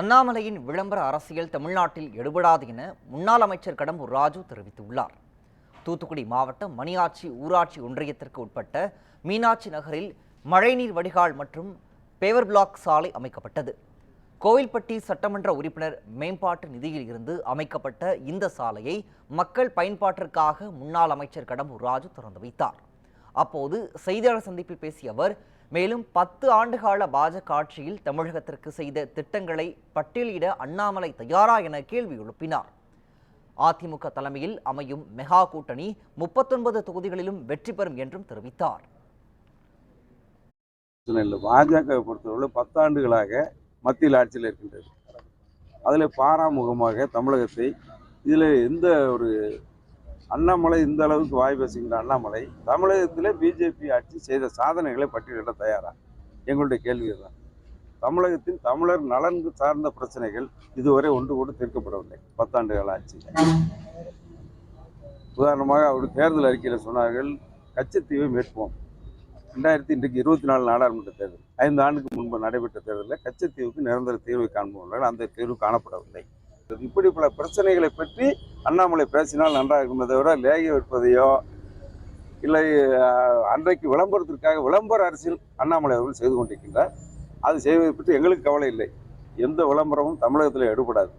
அண்ணாமலையின் விளம்பர அரசியல் தமிழ்நாட்டில் எடுபடாது என முன்னாள் அமைச்சர் கடம்பூர் ராஜு தெரிவித்துள்ளார். தூத்துக்குடி மாவட்டம் மணியாச்சி ஊராட்சி ஒன்றியத்திற்கு உட்பட்ட மீனாட்சி நகரில் மழைநீர் வடிகால் மற்றும் பேவர் பிளாக் சாலை அமைக்கப்பட்டது. கோவில்பட்டி சட்டமன்ற உறுப்பினர் மேம்பாட்டு நிதியில் இருந்து அமைக்கப்பட்ட இந்த சாலையை மக்கள் பயன்பாட்டிற்காக முன்னாள் அமைச்சர் கடம்பூர் ராஜு திறந்து வைத்தார். அப்போது செய்தியாளர் சந்திப்பில் பேசிய அவர் மேலும் பத்து ஆண்டுகால பாஜக ஆட்சியில் தமிழகத்திற்கு செய்த திட்டங்களை பட்டியலிட அண்ணாமலை தயாரா என கேள்வி எழுப்பினார். அதிமுக தலைமையில் அமையும் மெகா கூட்டணி முப்பத்தொன்பது தொகுதிகளிலும் வெற்றி பெறும் என்றும் தெரிவித்தார். பாஜக இல்லை. பாஜகவை பொறுத்தவரை பத்தாண்டுகளாக மத்தியில் ஆட்சியில் இருக்கின்றது. அதில் பாராமுகமாக தமிழகத்தை இதில் எந்த ஒரு அண்ணாமலை இந்த அளவுக்கு வாய் பேசுகின்ற அண்ணாமலை தமிழகத்தில் பிஜேபி ஆட்சி செய்த சாதனைகளை பட்டியலிட தயாரா? எங்களுடைய கேள்வி தான் தமிழகத்தின் தமிழர் நலன் சார்ந்த பிரச்சனைகள் இதுவரை ஒன்று கூட தீர்க்கப்படவில்லை. பத்தாண்டு கால உதாரணமாக அவர் தேர்தல் அறிக்கையில் சொன்னார்கள் கச்சத்தீவை மீட்போம். ரெண்டாயிரத்தி இன்றைக்கு இருபத்தி நாலு நாடாளுமன்ற தேர்தல். ஐந்து ஆண்டுக்கு முன்பு நடைபெற்ற தேர்தலில் கச்சத்தீவுக்கு நிரந்தர தீர்வை காண்பவர்கள் அந்த தீர்வு காணப்படவில்லை. இப்படி பல பிரச்சனைகளை பற்றி அண்ணாமலை பேசினால் நன்றாக இருக்குமே தவிர லேகி வைப்பதையோ இல்லை அன்றைக்கு விளம்பரத்திற்காக விளம்பர அரசியல் அண்ணாமலை அவர்கள் செய்து கொண்டிருக்கின்றார். அது செய்வதை பற்றி எங்களுக்கு கவலை இல்லை. எந்த விளம்பரமும் தமிழகத்தில் எடுபடாது.